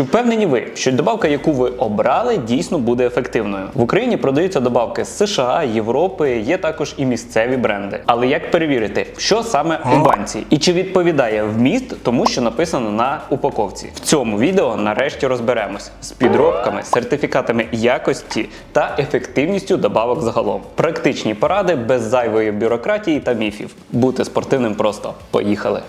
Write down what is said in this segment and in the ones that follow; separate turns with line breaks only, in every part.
Чи впевнені ви, що добавка, яку ви обрали, дійсно буде ефективною? В Україні продаються добавки з США, Європи, є також і місцеві бренди. Але як перевірити, що саме у банці і чи відповідає вміст тому, що написано на упаковці? В цьому відео нарешті розберемось з підробками, сертифікатами якості та ефективністю добавок загалом. Практичні поради без зайвої бюрократії та міфів. Бути спортивним просто. Поїхали!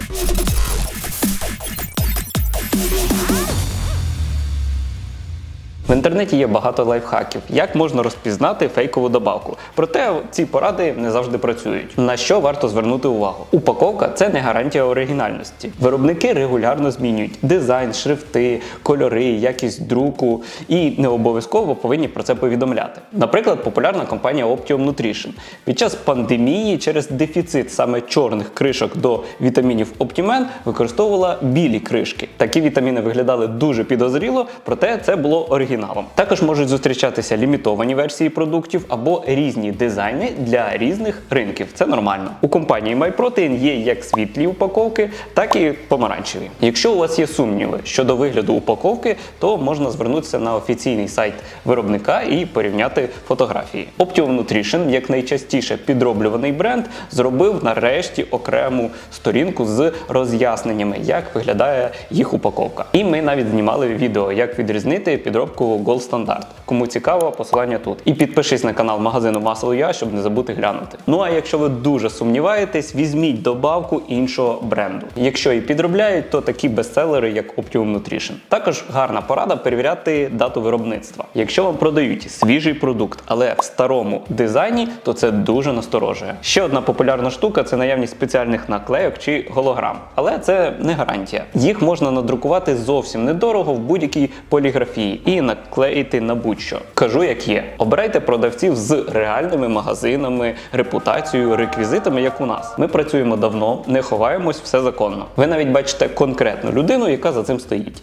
Інтернеті є багато лайфхаків, як можна розпізнати фейкову добавку. Проте ці поради не завжди працюють. На що варто звернути увагу? Упаковка це не гарантія оригінальності. Виробники регулярно змінюють дизайн, шрифти, кольори, якість друку і не обов'язково повинні про це повідомляти. Наприклад, популярна компанія Optimum Nutrition під час пандемії через дефіцит саме чорних кришок до вітамінів Optimen використовувала білі кришки. Такі вітаміни виглядали дуже підозріло, проте це було оригіналом. Також можуть зустрічатися лімітовані версії продуктів або різні дизайни для різних ринків. Це нормально. У компанії MyProtein є як світлі упаковки, так і помаранчеві. Якщо у вас є сумніви щодо вигляду упаковки, то можна звернутися на офіційний сайт виробника і порівняти фотографії. Optimum Nutrition, як найчастіше підроблюваний бренд, зробив нарешті окрему сторінку з роз'ясненнями, як виглядає їх упаковка. І ми навіть знімали відео, як відрізнити підробку Gold Standard. Кому цікаво, посилання тут. І підпишись на канал магазину Я, щоб не забути глянути. Ну а якщо ви дуже сумніваєтесь, візьміть добавку іншого бренду. Якщо і підробляють, то такі бестселери, як Optimum Nutrition. Також гарна порада перевіряти дату виробництва. Якщо вам продають свіжий продукт, але в старому дизайні, то це дуже насторожує. Ще одна популярна штука це наявність спеціальних наклейок чи голограм. Але це не гарантія. Їх можна надрукувати зовсім недорого в будь-якій поліграфії і наклеїти на будь-що. Кажу, як є. Обирайте продавців з реальними магазинами, репутацією, реквізитами, як у нас. Ми працюємо давно, не ховаємось, все законно. Ви навіть бачите конкретну людину, яка за цим стоїть.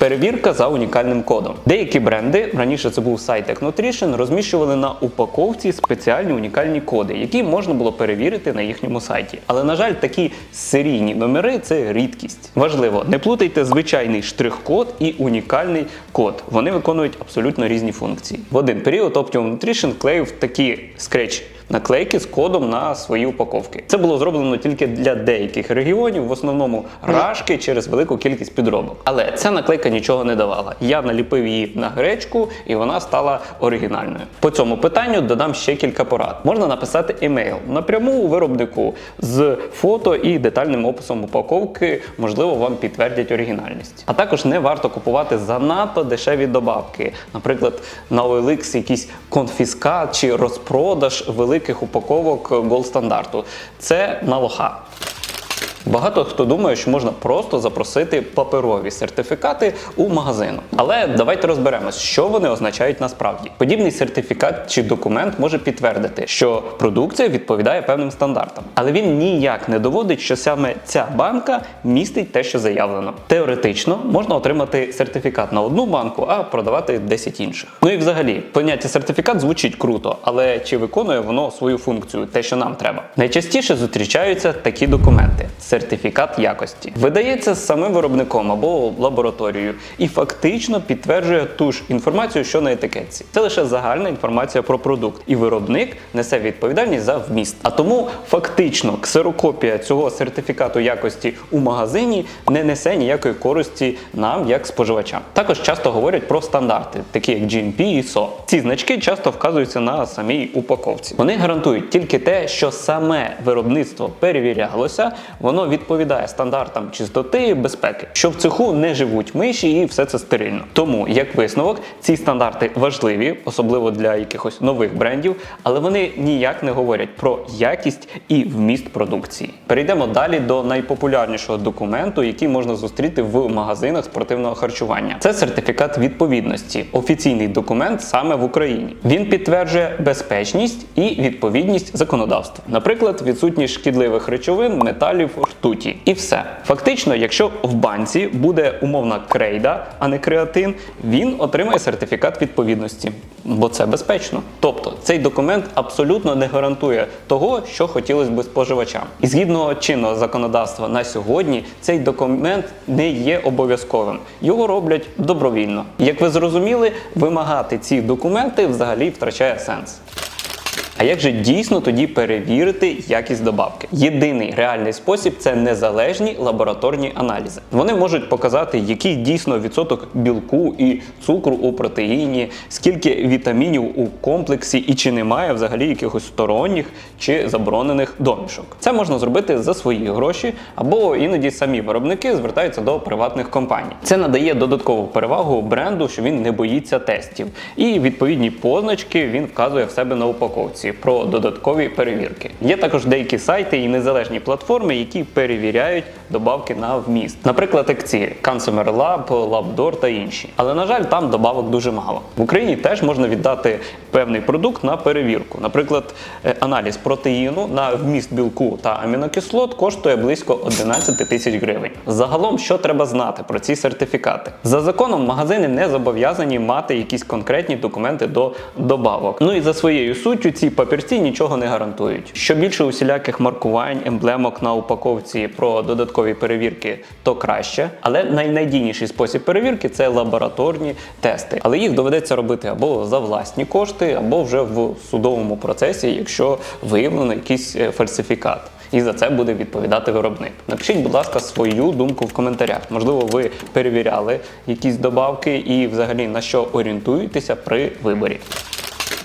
Перевірка за унікальним кодом. Деякі бренди, раніше це був сайт Nutrition, розміщували на упаковці спеціальні унікальні коди, які можна було перевірити на їхньому сайті. Але, на жаль, такі серійні номери це рідкість. Важливо, не плутайте звичайний штрих-код і унікальний код. Вони виконують абсолютно різні функції. В один період Optimum Nutrition клеїв такі скреч наклейки з кодом на свої упаковки. Це було зроблено тільки для деяких регіонів, в основному рашки через велику кількість підробок. Але ця наклейка нічого не давала. Я наліпив її на гречку, і вона стала оригінальною. По цьому питанню додам ще кілька порад. Можна написати емейл напряму у виробнику з фото і детальним описом упаковки, можливо, вам підтвердять оригінальність. А також не варто купувати занадто дешеві добавки. Наприклад, на OLX якийсь конфіскат чи розпродаж великих упаковок Gold стандарту. Це на лоха. Багато хто думає, що можна просто запросити паперові сертифікати у магазину. Але давайте розберемось, що вони означають насправді. Подібний сертифікат чи документ може підтвердити, що продукція відповідає певним стандартам, але він ніяк не доводить, що саме ця банка містить те, що заявлено. Теоретично можна отримати сертифікат на одну банку, а продавати 10 інших. Ну і взагалі, поняття сертифікат звучить круто, але чи виконує воно свою функцію, те, що нам треба? Найчастіше зустрічаються такі документи сертифікат якості. Видається самим виробником або лабораторією і фактично підтверджує ту ж інформацію, що на етикетці. Це лише загальна інформація про продукт, і виробник несе відповідальність за вміст. А тому фактично ксерокопія цього сертифікату якості у магазині не несе ніякої користі нам, як споживачам. Також часто говорять про стандарти, такі як GMP і ISO. Ці значки часто вказуються на самій упаковці. Вони гарантують тільки те, що саме виробництво перевірялося, воно відповідає стандартам чистоти безпеки, що в цеху не живуть миші і все це стерильно. Тому, як висновок, ці стандарти важливі, особливо для якихось нових брендів, але вони ніяк не говорять про якість і вміст продукції. Перейдемо далі до найпопулярнішого документу, який можна зустріти в магазинах спортивного харчування. Це сертифікат відповідності, офіційний документ саме в Україні. Він підтверджує безпечність і відповідність законодавства, наприклад, відсутність шкідливих речовин, металів, ртуті. І все. Фактично, якщо в банці буде умовна крейда, а не креатин, він отримає сертифікат відповідності, бо це безпечно. Тобто цей документ абсолютно не гарантує того, що хотілося би споживачам. І згідно чинного законодавства на сьогодні, цей документ не є обов'язковим. Його роблять добровільно. Як ви зрозуміли, вимагати ці документи взагалі втрачає сенс. А як же дійсно тоді перевірити якість добавки? Єдиний реальний спосіб це незалежні лабораторні аналізи. Вони можуть показати, який дійсно відсоток білку і цукру у протеїні, скільки вітамінів у комплексі і чи немає взагалі якихось сторонніх чи заборонених домішок. Це можна зробити за свої гроші, або іноді самі виробники звертаються до приватних компаній. Це надає додаткову перевагу бренду, що він не боїться тестів. І відповідні позначки він вказує в себе на упаковці про додаткові перевірки. Є також деякі сайти і незалежні платформи, які перевіряють добавки на вміст. Наприклад, як ці Consumer Lab, LabDoor та інші. Але на жаль, там добавок дуже мало. В Україні теж можна віддати певний продукт на перевірку. Наприклад, е, аналіз протеїну на вміст білку та амінокислот коштує близько 11 тисяч гривень. Загалом, що треба знати про ці сертифікати? За законом, магазини не зобов'язані мати якісь конкретні документи до добавок. Ну і за своєю суттю ці папірці нічого не гарантують. Що більше усіляких маркувань, емблемок на упаковці про додаткові перевірки, то краще. Але найнадійніший спосіб перевірки це лабораторні тести. Але їх доведеться робити або за власні кошти, або вже в судовому процесі, якщо виявлено якийсь е, фальсифікат. І за це буде відповідати виробник. Напишіть, будь ласка, свою думку в коментарях. Можливо, ви перевіряли якісь добавки і взагалі на що орієнтуєтеся при виборі.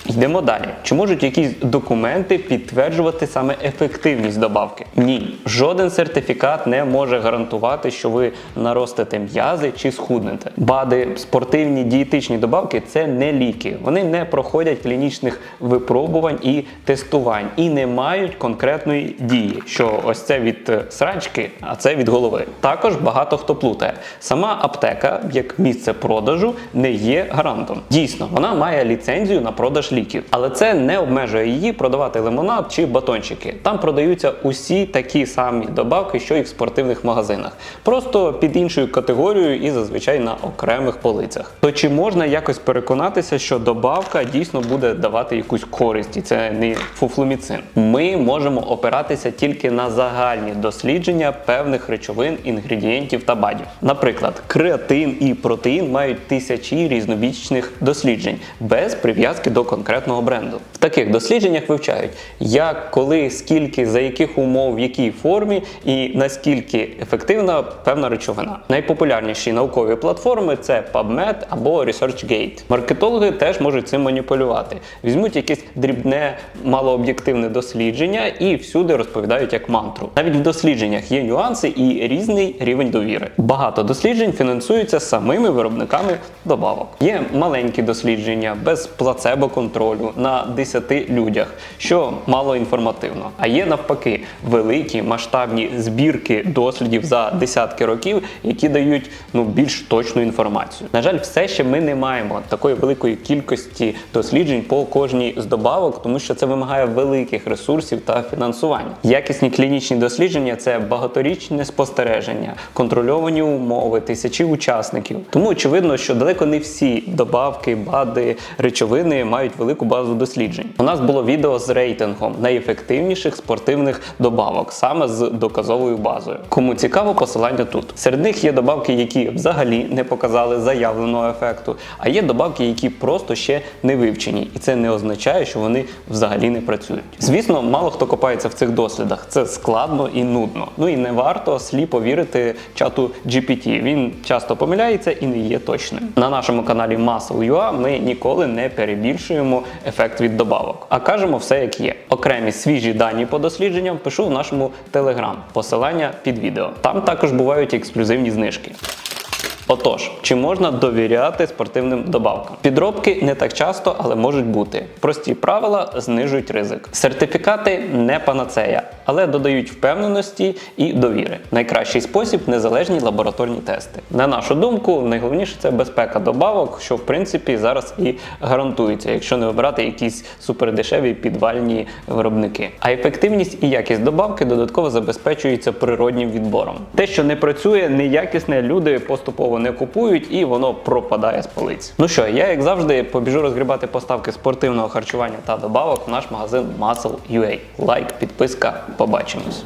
Йдемо далі. Чи можуть якісь документи підтверджувати саме ефективність добавки? Ні. Жоден сертифікат не може гарантувати, що ви наростите м'язи чи схуднете. БАДи, спортивні дієтичні добавки це не ліки. Вони не проходять клінічних випробувань і тестувань і не мають конкретної дії, що ось це від е, срачки, а це від голови. Також багато хто плутає. Сама аптека, як місце продажу, не є гарантом. Дійсно, вона має ліцензію на продаж ліків, але це не обмежує її продавати лимонад чи батончики. Там продаються усі такі самі добавки, що і в спортивних магазинах, просто під іншою категорією і зазвичай на окремих полицях. То чи можна якось переконатися, що добавка дійсно буде давати якусь користь, і це не фуфломіцин? Ми можемо опиратися тільки на загальні дослідження певних речовин, інгредієнтів та бадів. Наприклад, креатин і протеїн мають тисячі різнобічних досліджень без прив'язки до конкретного бренду. В таких дослідженнях вивчають, як, коли, скільки, за яких умов, в якій формі і наскільки ефективна певна речовина. Найпопулярніші наукові платформи це PubMed або ResearchGate. Маркетологи теж можуть цим маніпулювати. Візьмуть якесь дрібне, малооб'єктивне дослідження і всюди розповідають як мантру. Навіть в дослідженнях є нюанси і різний рівень довіри. Багато досліджень фінансуються самими виробниками добавок. Є маленькі дослідження без плацебо контролю на 10 людях, що мало інформативно. А є навпаки великі масштабні збірки дослідів за десятки років, які дають ну більш точну інформацію. На жаль, все ще ми не маємо такої великої кількості досліджень по кожній з добавок, тому що це вимагає великих ресурсів та фінансування. Якісні клінічні дослідження це багаторічне спостереження, контрольовані умови, тисячі учасників. Тому очевидно, що далеко не всі добавки, БАДи, речовини мають велику базу досліджень. У нас було відео з рейтингом найефективніших спортивних добавок, саме з доказовою базою. Кому цікаво, посилання тут. Серед них є добавки, які взагалі не показали заявленого ефекту, а є добавки, які просто ще не вивчені, і це не означає, що вони взагалі не працюють. Звісно, мало хто копається в цих дослідах. Це складно і нудно. Ну і не варто сліпо вірити чату GPT. Він часто помиляється і не є точним. На нашому каналі Muscle.ua ми ніколи не перебільшуємо ефект від добавок, а кажемо все як є. Окремі свіжі дані по дослідженням пишу в нашому телеграм. Посилання під відео. Там також бувають ексклюзивні знижки. Отож, чи можна довіряти спортивним добавкам? Підробки не так часто, але можуть бути. Прості правила знижують ризик. Сертифікати не панацея, але додають впевненості і довіри. Найкращий спосіб незалежні лабораторні тести. На нашу думку, найголовніше це безпека добавок, що в принципі зараз і гарантується, якщо не обрати якісь супердешеві підвальні виробники. А ефективність і якість добавки додатково забезпечується природнім відбором. Те, що не працює, неякісне, люди поступово не купують і воно пропадає з полиць. Ну що, я як завжди побіжу розгрібати поставки спортивного харчування та добавок в наш магазин Muscle.ua. Лайк, підписка, побачимось.